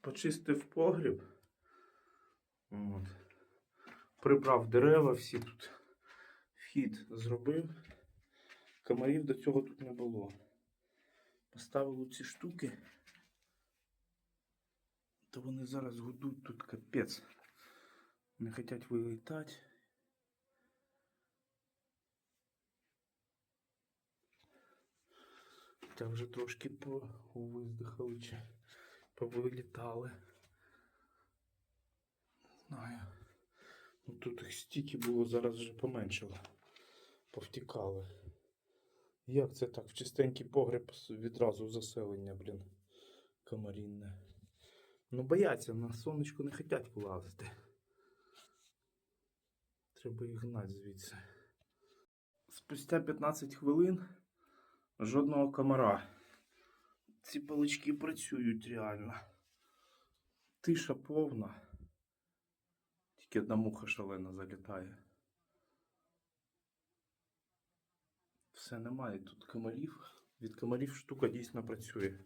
Почистив погріб. От. Прибрав дерева, всі тут вхід зробив. Комарів до цього тут не було. Поставив ці штуки. То вони зараз гудуть тут капець. Не хочуть вилітати. Та вже трошки повиздихали повилітали. Не знаю. Ну, тут їх стільки було, зараз вже поменшало. Повтікали. Як це так? В чистенький погреб відразу заселення, блін. Комарінне. Ну, бояться, на сонечко не хочуть вилазити. Треба їх гнати звідси. Спустя 15 хвилин жодного комара. Ці палички працюють реально. Тиша повна. Тільки одна муха шалена залітає. Все немає тут комарів. Від комарів штука дійсно працює.